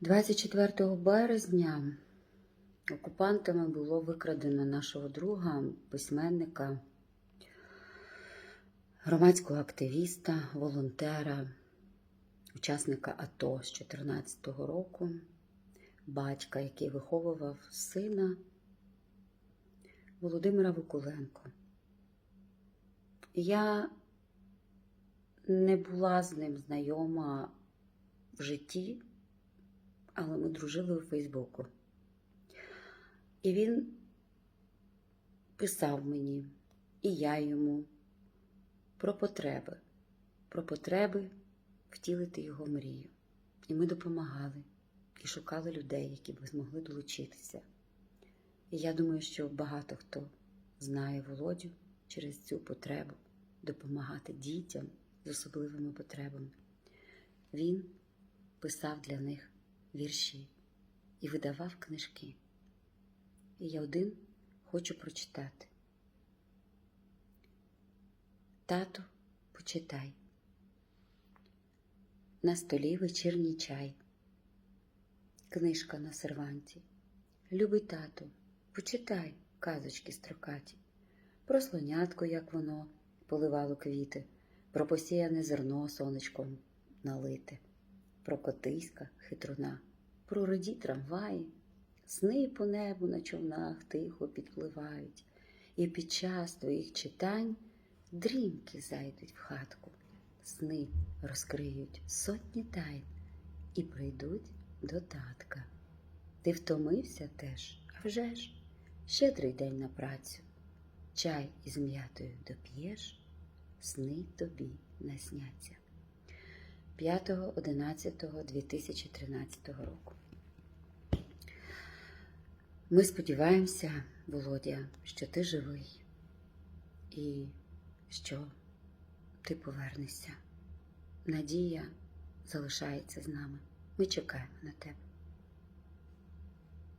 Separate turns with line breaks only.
24 березня окупантами було викрадено нашого друга, письменника, громадського активіста, волонтера, учасника АТО з 2014 року, батька, який виховував сина Володимира Вакуленко. Я не була з ним знайома в житті, але ми дружили у Фейсбуку. І він писав мені, і я йому про потреби, про потреби втілити його мрію. І ми допомагали і шукали людей, які б змогли долучитися. І я думаю, що багато хто знає Володю через цю потребу допомагати дітям з особливими потребами. Він писав для них вірші і видавав книжки. І я один хочу прочитати. Тату, почитай. На столі вечірній чай. Книжка на серванті. Любий тату, почитай казочки строкаті. Про слонятко, як воно поливало квіти, про посіяне зерно сонечком налите, про котиська хитруна, про роді трамваї, сни по небу на човнах тихо підпливають, і під час твоїх читань дрімки зайдуть в хатку, сни розкриють сотні тайн і прийдуть до татка. Ти втомився теж, а вже ж, щедрий день на працю. Чай із м'ятою доп'єш, сни тобі насняться. 5.11.2013 року. Ми сподіваємося, Володя, що ти живий і що ти повернешся. Надія залишається з нами. Ми чекаємо на тебе.